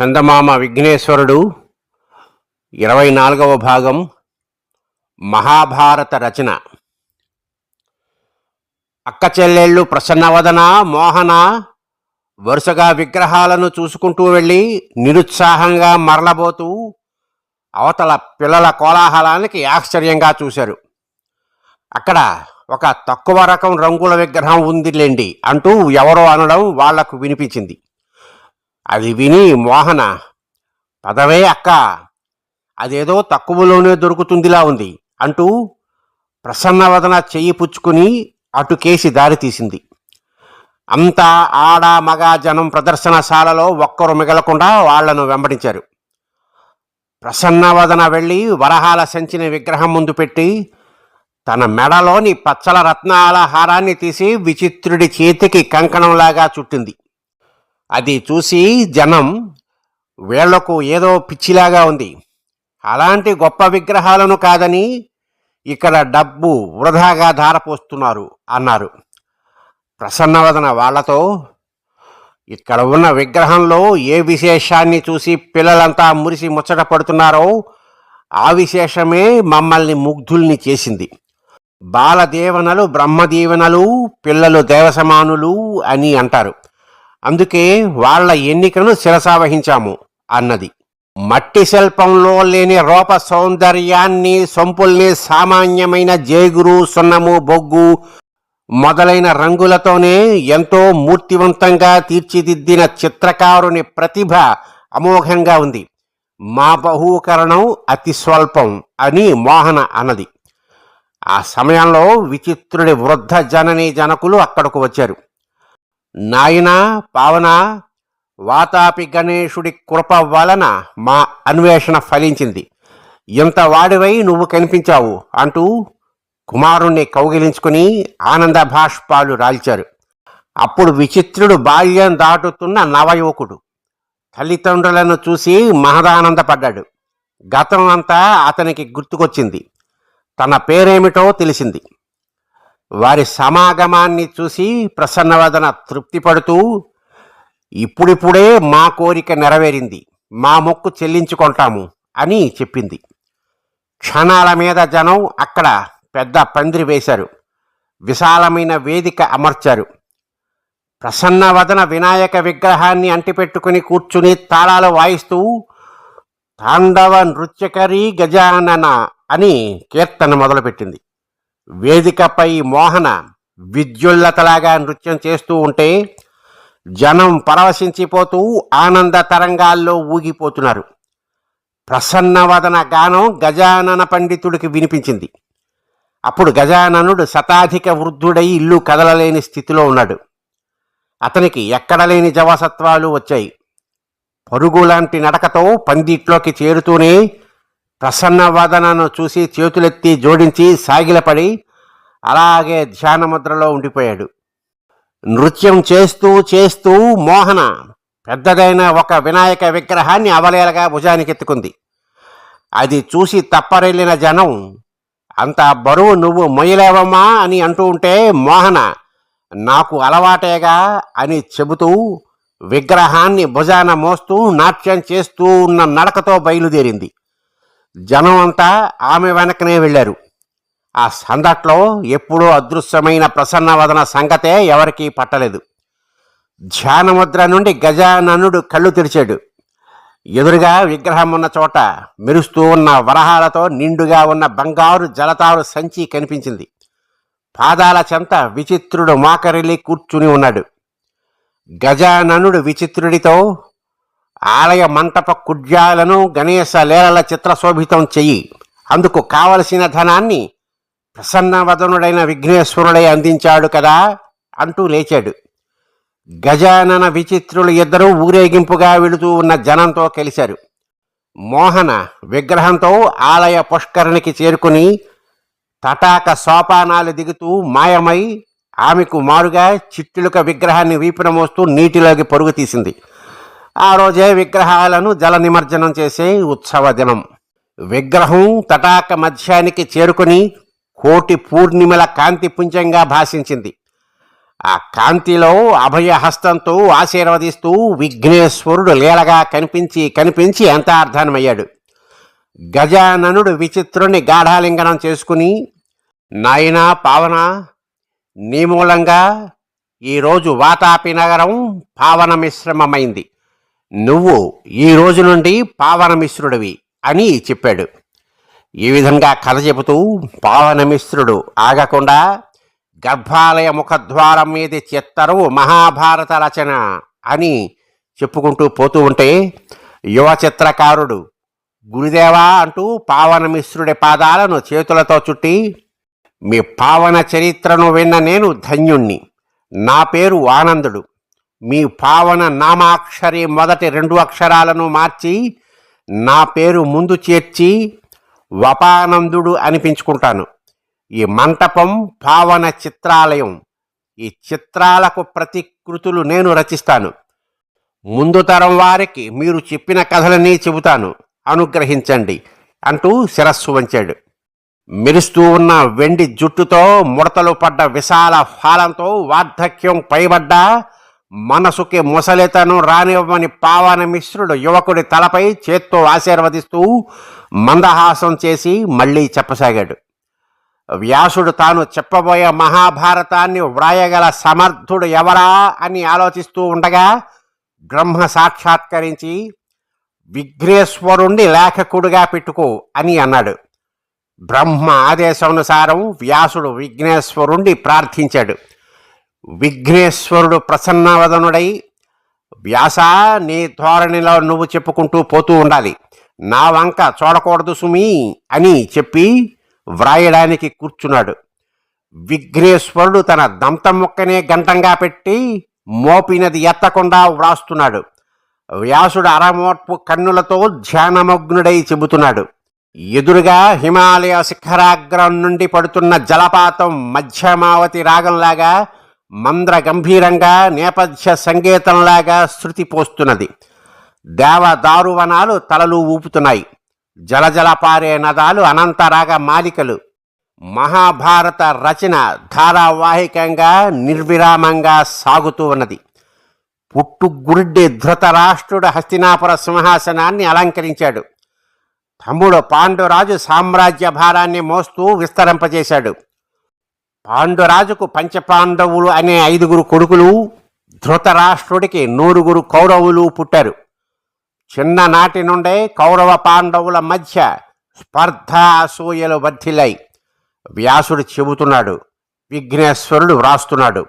చందమామ విఘ్నేశ్వరుడు ఇరవై నాలుగవ భాగం మహాభారత రచన. అక్క చెల్లెళ్ళు ప్రసన్నవదన మోహన వరుసగా విగ్రహాలను చూసుకుంటూ వెళ్ళి నిరుత్సాహంగా మరలబోతూ అవతల పిల్లల కోలాహలానికి ఆశ్చర్యంగా చూశారు. అక్కడ ఒక తక్కువ రకం రంగుల విగ్రహం ఉందిలేండి అంటూ ఎవరో అనడం వాళ్ళకు వినిపించింది. అది విని మోహన పదవే అక్క అదేదో తక్కువలోనే దొరుకుతుందిలా ఉంది అంటూ ప్రసన్నవదన చెయ్యి పుచ్చుకుని అటుకేసి దారి తీసింది. అంతా ఆడ మగ జనం ప్రదర్శనశాలలో ఒక్కరు మిగలకుండా వాళ్ళను వెంబడించారు. ప్రసన్నవదన వెళ్ళి వరహాల సంచిన విగ్రహం ముందు పెట్టి తన మెడలోని పచ్చల రత్నాల హారాన్ని తీసి విచిత్రుడి చేతికి కంకణంలాగా చుట్టింది. అది చూసి జనం వీళ్ళకు ఏదో పిచ్చిలాగా ఉంది. అలాంటి గొప్ప విగ్రహాలను కాదని ఇక్కడ డబ్బు వృధాగా ధారపోస్తున్నారు అన్నారు. ప్రసన్నవదన వాళ్ళతో ఇక్కడ ఉన్న విగ్రహంలో ఏ విశేషాన్ని చూసి పిల్లలంతా మురిసి ముచ్చట పడుతున్నారో ఆ విశేషమే మమ్మల్ని ముగ్ధుల్ని చేసింది. బాలదేవనలు బ్రహ్మదీవనలు పిల్లలు దేవసమానులు అని అంటారు. అందుకే వాళ్ళ ఎన్నికను శిరసావహించాము అన్నది. మట్టి శిల్పంలో లేని రూప సౌందర్యాన్ని సొంపుల్ని సామాన్యమైన జేగురు సున్నము బొగ్గు మొదలైన రంగులతోనే ఎంతో మూర్తివంతంగా తీర్చిదిద్దిన చిత్రకారుని ప్రతిభ అమోఘంగా ఉంది. మా బహూకరణం అతి స్వల్పం అని మోహన అన్నది. ఆ సమయంలో విచిత్రుడి వృద్ధ జనని జనకులు అక్కడకు వచ్చారు. నాయన పావన వాతాపి గణేశుడి కృప వలన మా అన్వేషణ ఫలించింది. ఇంత వాడివై నువ్వు కనిపించావు అంటూ కుమారుణ్ణి కౌగిలించుకుని ఆనంద భాష్పాలు రాల్చారు. అప్పుడు విచిత్రుడు బాల్యం దాటుతున్న నవయువకుడు. తల్లిదండ్రులను చూసి మహదానందపడ్డాడు. గతం అంతా అతనికి గుర్తుకొచ్చింది. తన పేరేమిటో తెలిసింది. వారి సమాగమాన్ని చూసి ప్రసన్నవదన తృప్తి పడుతూ ఇప్పుడిప్పుడే మా కోరిక నెరవేరింది. మా మొక్కు చెల్లించుకుంటాము అని చెప్పింది. క్షణాల మీద జనం అక్కడ పెద్ద పందిరి వేశారు. విశాలమైన వేదిక అమర్చారు. ప్రసన్నవదన వినాయక విగ్రహాన్ని అంటిపెట్టుకుని కూర్చుని తాళాలు వాయిస్తూ తాండవ నృత్యకరీ గజానన అని కీర్తన మొదలుపెట్టింది. వేదికపై మోహన విద్యుల్లతలాగా నృత్యం చేస్తూ ఉంటే జనం పరవశించిపోతూ ఆనంద తరంగాల్లో ఊగిపోతున్నారు. ప్రసన్నవదన గానం గజానన పండితుడికి వినిపించింది. అప్పుడు గజాననుడు శతాధిక వృద్ధుడై ఇల్లు కదలలేని స్థితిలో ఉన్నాడు. అతనికి ఎక్కడ లేని జవసత్వాలు వచ్చాయి. పరుగులాంటి నడకతో పందిట్లోకి చేరుతూనే ప్రసన్నవాదనను చూసి చేతులెత్తి జోడించి సాగిలపడి అలాగే ధ్యానముద్రలో ఉండిపోయాడు. నృత్యం చేస్తూ చేస్తూ మోహన పెద్దదైన ఒక వినాయక విగ్రహాన్ని అవలేలగా భుజానికెత్తుకుంది. అది చూసి తప్పరెళ్ళిన జనం అంత బరువు నువ్వు మొయ్యలేవమ్మా అని అంటూ ఉంటే మోహన నాకు అలవాటేగా అని చెబుతూ విగ్రహాన్ని భుజాన మోస్తూ నాట్యం చేస్తూ ఉన్న నడకతో బయలుదేరింది. జనం అంతా ఆమె వెనకనే వెళ్ళారు. ఆ సందట్లో ఎప్పుడూ అదృశ్యమైన ప్రసన్నవదన సంగతే ఎవరికీ పట్టలేదు. ధ్యానముద్ర నుండి గజాననుడు కళ్ళు తెరిచాడు. ఎదురుగా విగ్రహం ఉన్న చోట మెరుస్తూ ఉన్న వరహాలతో నిండుగా ఉన్న బంగారు జలతారు సంచి కనిపించింది. పాదాల చెంత విచిత్రుడు మోకరిల్లి కూర్చుని ఉన్నాడు. గజాననుడు విచిత్రుడితో ఆలయ మంటప కుడ్యాలను గణేశ లేలల చిత్రశోభితం చెయ్యి. అందుకు కావలసిన ధనాన్ని ప్రసన్నవదనుడైన విఘ్నేశ్వరుడై అందించాడు కదా అంటూ లేచాడు. గజానన విచిత్రులు ఇద్దరూ ఊరేగింపుగా వెళుతూ ఉన్న జనంతో కలిశారు. మోహన విగ్రహంతో ఆలయ పుష్కరిణికి చేరుకుని తటాక సోపానాలు దిగుతూ మాయమై ఆమెకు మారుగా చిట్టులుక విగ్రహాన్ని వీపున మోస్తూ నీటిలోకి పరుగు తీసింది. ఆ రోజే విగ్రహాలను జల నిమజ్జనం చేసే ఉత్సవ దినం. విగ్రహం తటాక మధ్యానికి చేరుకుని కోటి పూర్ణిమల కాంతి పుంజంగా భాషించింది. ఆ కాంతిలో అభయహస్తంతో ఆశీర్వదిస్తూ విఘ్నేశ్వరుడు లీలగా కనిపించి కనిపించి ఎంత గజాననుడు విచిత్రుని గాఢాలింగనం చేసుకుని నాయనా పావన నీ మూలంగా ఈరోజు వాతాపి నగరం పావన మిశ్రమమైంది. నువ్వు ఈ రోజు నుండి పావన మిశ్రుడివి అని చెప్పాడు. ఈ విధంగా కథ చెబుతూ పావనమిశ్రుడు ఆగకుండా గర్భాలయ ముఖద్వారం మీద చెత్తరు మహాభారత రచన అని చెప్పుకుంటూ పోతూ ఉంటే యువ చిత్రకారుడు గురుదేవా అంటూ పావనమిశ్రుడి పాదాలను చేతులతో చుట్టి మీ పావన చరిత్రను విన్న నేను ధన్యుణ్ణి. నా పేరు ఆనందుడు. మీ పావన నామాక్షరి మొదటి రెండు అక్షరాలను మార్చి నా పేరు ముందు చేర్చి వపానందుడు అనిపించుకుంటాను. ఈ మంటపం పావన చిత్రాలయం. ఈ చిత్రాలకు ప్రతికృతులు నేను రచిస్తాను. ముందు తరం వారికి మీరు చెప్పిన కథలని చెబుతాను. అనుగ్రహించండి అంటూ శిరస్సు వంచాడు. మెరుస్తూ ఉన్న వెండి జుట్టుతో ముడతలు పడ్డ విశాల ఫాలంతో వార్ధక్యం పైబడ్డ మనసుకి ముసలితను రానివ్వని పావన మిశ్రుడు యువకుడి తలపై చేత్తో ఆశీర్వదిస్తూ మందహాసం చేసి మళ్ళీ చెప్పసాగాడు. వ్యాసుడు తాను చెప్పబోయే మహాభారతాన్ని వ్రాయగల సమర్థుడు ఎవరా అని ఆలోచిస్తూ ఉండగా బ్రహ్మ సాక్షాత్కరించి విఘ్నేశ్వరుణ్ణి లేఖకుడుగా పెట్టుకో అని అన్నాడు. బ్రహ్మ ఆదేశానుసారం వ్యాసుడు విఘ్నేశ్వరుణ్ణి ప్రార్థించాడు. విఘ్నేశ్వరుడు ప్రసన్నవదనుడై వ్యాస నీ ధోరణిలో నువ్వు చెప్పుకుంటూ పోతూ ఉండాలి. నా వంక చూడకూడదు సుమి అని చెప్పి వ్రాయడానికి కూర్చున్నాడు. విఘ్నేశ్వరుడు తన దంతం ముక్కనే గంటంగా పెట్టి మోపినది ఎత్తకుండా వ్రాస్తున్నాడు. వ్యాసుడు అరమోట్పు కన్నులతో ధ్యానమగ్నుడై చెబుతున్నాడు. ఎదురుగా హిమాలయ శిఖరాగ్రం నుండి పడుతున్న జలపాతం మధ్యమావతి రాగంలాగా మంద్ర గంభీరంగా నేపథ్య సంగీతంలాగా శృతి పోస్తున్నది. దేవ దారువనాలు తలలు ఊపుతున్నాయి. జలజల పారే నదాలు అనంతరాగ మాలికలు. మహాభారత రచన ధారావాహికంగా నిర్విరామంగా సాగుతూ ఉన్నది. పుట్టుగురుడ్డి ధృతరాష్ట్రుడు హస్తినాపుర సింహాసనాన్ని అలంకరించాడు. తమ్ముడు పాండురాజు సామ్రాజ్య భారాన్ని మోస్తూ విస్తరింపజేశాడు. పాండురాజుకు పంచపాండవులు అనే ఐదుగురు కొడుకులు ధృతరాష్ట్రుడికి నూరుగురు కౌరవులు పుట్టారు. చిన్ననాటి నుండే కౌరవ పాండవుల మధ్య స్పర్ధ అసూయలు వర్ధిల్లాయి. వ్యాసుడు చెబుతున్నాడు విఘ్నేశ్వరుడు వ్రాస్తున్నాడు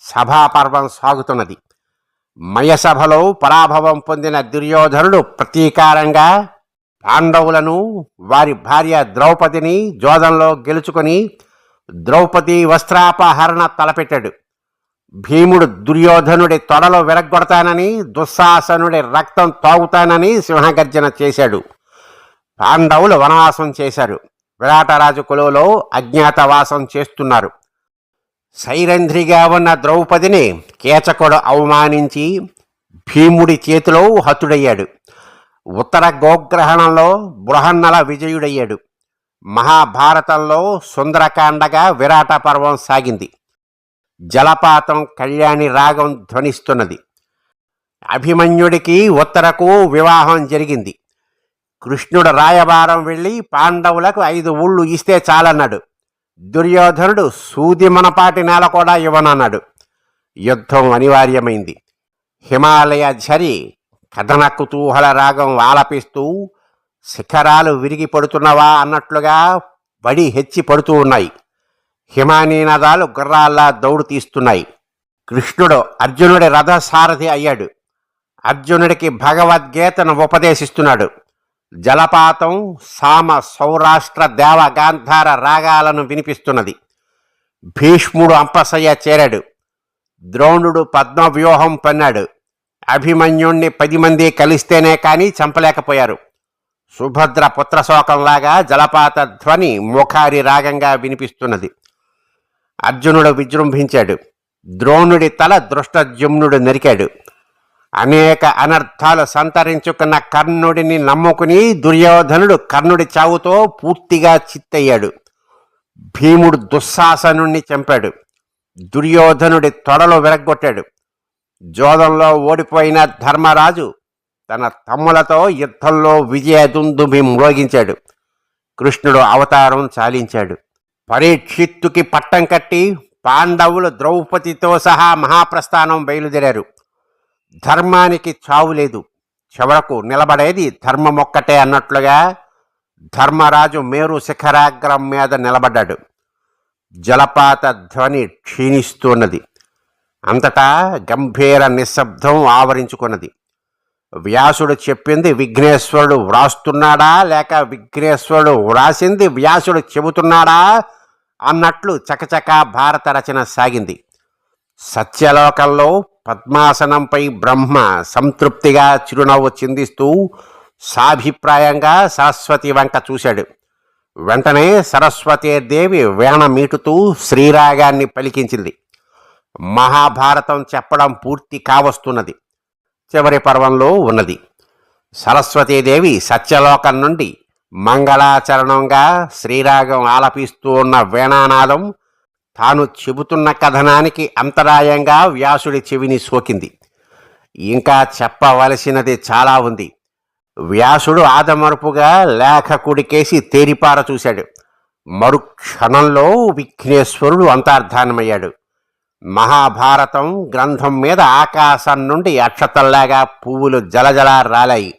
సభాపర్వం సాగుతున్నది. మయసభలో పరాభవం పొందిన దుర్యోధనుడు ప్రతీకారంగా పాండవులను వారి భార్య ద్రౌపదిని జోదంలో గెలుచుకొని ద్రౌపది వస్త్రాపహరణ తలపెట్టాడు. భీముడు దుర్యోధనుడి తొడలో విరగ్గొడతానని దుస్సాసనుడి రక్తం తాగుతానని సింహగర్జన చేశాడు. పాండవులు వనవాసం చేశారు. విరాటరాజు కులంలో అజ్ఞాతవాసం చేస్తున్నారు. సైరంధ్రిగా ఉన్న ద్రౌపదిని కేచకుడు అవమానించి భీముడి చేతిలో హతుడయ్యాడు. ఉత్తర గోగ్రహణంలో బృహన్నల విజయుడయ్యాడు. మహాభారతంలో సుందరకాండగా విరాట పర్వం సాగింది. జలపాతం కళ్యాణి రాగం ధ్వనిస్తున్నది. అభిమన్యుడికి ఉత్తరకు వివాహం జరిగింది. కృష్ణుడు రాయబారం వెళ్ళి పాండవులకు ఐదు ఊళ్ళు ఇస్తే చాలన్నాడు. దుర్యోధనుడు సూది మనపాటి నేల కూడా ఇవ్వనన్నాడు. యుద్ధం అనివార్యమైంది. హిమాలయ ఝరి కథన కుతూహల రాగం ఆలపిస్తూ శిఖరాలు విరిగి పడుతున్నవా అన్నట్లుగా వడి హెచ్చి పడుతూ ఉన్నాయి. హిమానీనదాలు గుర్రాల్లా దౌడు తీస్తున్నాయి. కృష్ణుడు అర్జునుడి రథసారథి అయ్యాడు. అర్జునుడికి భగవద్గీతను ఉపదేశిస్తున్నాడు. జలపాతం సామ సౌరాష్ట్ర దేవ గాంధార రాగాలను వినిపిస్తున్నది. భీష్ముడు అంపసయ్య చేరాడు. ద్రోణుడు పద్మవ్యూహం పన్నాడు. అభిమన్యుణ్ణి పది మంది కలిస్తేనే కానీ చంపలేకపోయారు. సుభద్ర పుత్రశోకంలాగా జలపాత ధ్వని ముఖారి రాగంగా వినిపిస్తున్నది. అర్జునుడు విజృంభించాడు. ద్రోణుడి తల దృష్టజుమ్నుడు నరికాడు. అనేక అనర్థాలు సంతరించుకున్న కర్ణుడిని నమ్ముకుని దుర్యోధనుడు కర్ణుడి చావుతో పూర్తిగా చిత్తయ్యాడు. భీముడు దుస్సాసనుణ్ణి చంపాడు. దుర్యోధనుడి తొడలు విరగ్గొట్టాడు. జోదంలో ఓడిపోయిన ధర్మరాజు తన తమ్ములతో యుద్ధంలో విజయదుందుమి మ్రోగించాడు. కృష్ణుడు అవతారం చాలించాడు పరీక్షిత్తుకి పట్టం కట్టి పాండవులు ద్రౌపదితో సహా మహాప్రస్థానం బయలుదేరారు. ధర్మానికి చావు లేదు. చివరకు నిలబడేది ధర్మమొక్కటే అన్నట్లుగా ధర్మరాజు మేరు శిఖరాగ్రం మీద నిలబడ్డాడు. జలపాత ధ్వని క్షీణిస్తున్నది. అంతటా గంభీర నిశ్శబ్దం ఆవరించుకున్నది. వ్యాసుడు చెప్పింది విఘ్నేశ్వరుడు వ్రాస్తున్నాడా? లేక విఘ్నేశ్వరుడు వ్రాసింది వ్యాసుడు చెబుతున్నాడా? అన్నట్లు చకచక భారత రచన సాగింది. సత్యలోకంలో పద్మాసనంపై బ్రహ్మ సంతృప్తిగా చిరునవ్వు చిందిస్తూ సాభిప్రాయంగా సరస్వతి వంక చూశాడు. వెంటనే సరస్వతీదేవి వీణ మీటుతూ శ్రీరాగాన్ని పలికించింది. మహాభారతం చెప్పడం పూర్తి కావస్తున్నది. చివరి పర్వంలో ఉన్నది. సరస్వతీదేవి సత్యలోకం నుండి మంగళాచరణంగా శ్రీరాగం ఆలపిస్తూ ఉన్న వీణానాదం తాను చెబుతున్న కథనానికి అంతరాయంగా వ్యాసుడి చెవిని సోకింది. ఇంకా చెప్పవలసినది చాలా ఉంది. వ్యాసుడు ఆదమరుపుగా లేఖకుడికేసి తేరిపార చూశాడు. మరుక్షణంలో విఘ్నేశ్వరుడు అంతర్ధానమయ్యాడు. మహాభారతం గ్రంథం మీద ఆకాశం నుండి అక్షతల్లాగా పువ్వులు జలజల రాలాయి.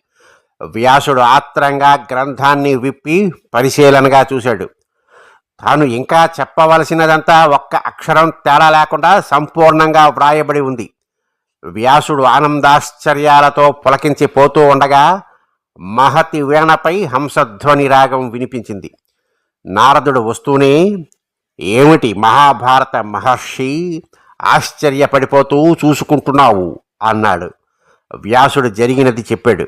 వ్యాసుడు ఆత్రంగా గ్రంథాన్ని విప్పి పరిశీలనగా చూశాడు. తాను ఇంకా చెప్పవలసినదంతా ఒక్క అక్షరం తేడా లేకుండా సంపూర్ణంగా వ్రాయబడి ఉంది. వ్యాసుడు ఆనందాశ్చర్యాలతో పులకించిపోతూ ఉండగా మహతి వీణపై హంసధ్వని రాగం వినిపించింది. నారదుడు వస్తూనే ఏమిటి మహాభారత మహర్షి ఆశ్చర్యపడిపోతూ చూసుకుంటున్నావు అన్నాడు. వ్యాసుడు జరిగినది చెప్పాడు.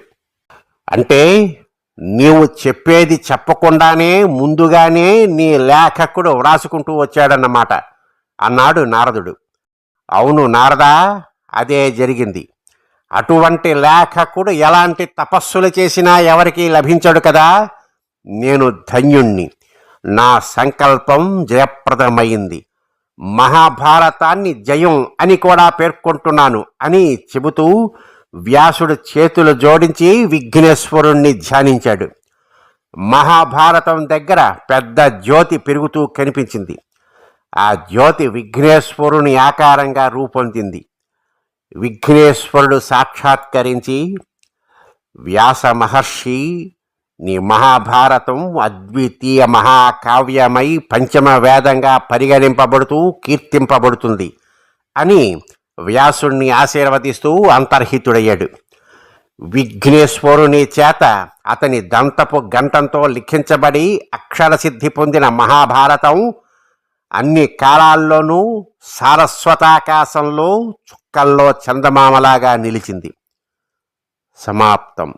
అంటే నీవు చెప్పేది చెప్పకుండానే ముందుగానే నీ లేఖకుడు వ్రాసుకుంటూ వచ్చాడన్నమాట అన్నాడు నారదుడు. అవును నారదా అదే జరిగింది. అటువంటి లేఖకుడు ఎలాంటి తపస్సులు చేసినా ఎవరికీ లభించడు కదా. నేను ధన్యుణ్ణి. నా సంకల్పం జయప్రదమైంది. మహాభారతాన్ని జయం అని కూడా పేర్కొంటున్నాను అని చెబుతూ వ్యాసుడు చేతులు జోడించి విఘ్నేశ్వరుణ్ణి ధ్యానించాడు. మహాభారతం దగ్గర పెద్ద జ్యోతి పెరుగుతూ కనిపించింది. ఆ జ్యోతి విఘ్నేశ్వరుని ఆకారంగా రూపొందింది. విఘ్నేశ్వరుడు సాక్షాత్కరించి వ్యాస మహర్షి నీ మహాభారతం అద్వితీయ మహాకావ్యమై పంచమ వేదంగా పరిగణింపబడుతూ కీర్తింపబడుతుంది అని వ్యాసుణ్ణి ఆశీర్వదిస్తూ అంతర్హితుడయ్యాడు. విఘ్నేశ్వరుని చేత అతని దంతపు గంటంతో లిఖించబడి అక్షరసిద్ధి పొందిన మహాభారతం అన్ని కాలాల్లోనూ సారస్వతాకాశంలో చుక్కల్లో చందమామలాగా నిలిచింది. సమాప్తం.